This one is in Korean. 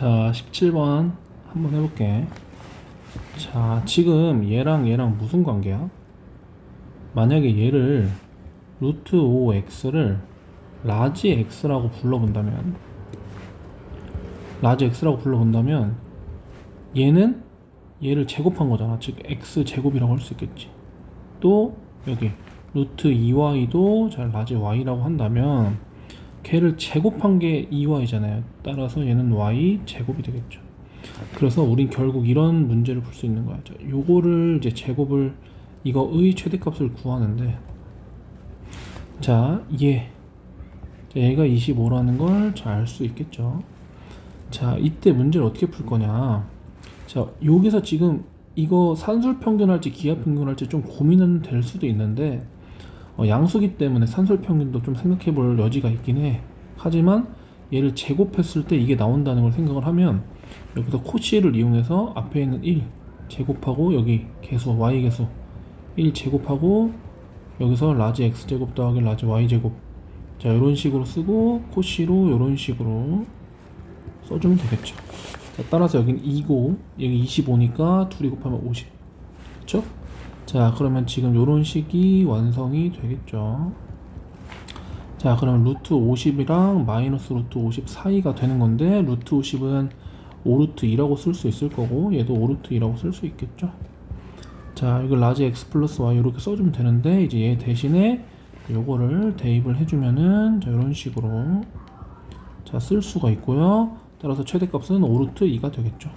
자, 17번 한번 해볼게. 자, 지금 얘랑 얘랑 무슨 관계야? 만약에 얘를 루트 5x를 라지 x라고 불러본다면 라지 x라고 불러본다면 얘는 얘를 제곱한 거잖아. 즉 x 제곱이라고 할 수 있겠지. 또 여기 루트 2y도 잘 라지 y라고 한다면 걔를 제곱한 게 2y잖아요. 따라서 얘는 y 제곱이 되겠죠. 그래서 우린 결국 이런 문제를 풀 수 있는 거야. 자, 요거를 이제 제곱을 이거의 최대값을 구하는데 자, 얘 자, 얘가 25라는 걸 잘 알 수 있겠죠. 자, 이때 문제를 어떻게 풀 거냐? 자, 여기서 지금 이거 산술 평균할지 기하 평균할지 좀 고민은 될 수도 있는데 어, 양수기 때문에 산술 평균도 좀 생각해 볼 여지가 있긴 해. 하지만 얘를 제곱했을 때 이게 나온다는 걸 생각을 하면 여기서 코시를 이용해서 앞에 있는 1 제곱하고 여기 개수 y 개수 1 제곱하고 여기서 라지 x 제곱 더하기 라지 y 제곱 자 이런 식으로 쓰고 코시로 이런 식으로 써주면 되겠죠. 자, 따라서 여기는 2고 여기 25니까 둘이 곱하면 50 그쵸? 자 그러면 지금 이런 식이 완성이 되겠죠. 자 그러면 루트 50이랑 마이너스 루트 50 사이가 되는 건데 루트 50은 5루트 2라고 쓸 수 있을 거고 얘도 5루트 2라고 쓸 수 있겠죠. 자 이걸 라지 x 플러스 y 이렇게 써주면 되는데 이제 얘 대신에 요거를 대입을 해주면은 자 이런 식으로 자 쓸 수가 있고요. 따라서 최대값은 5루트 2가 되겠죠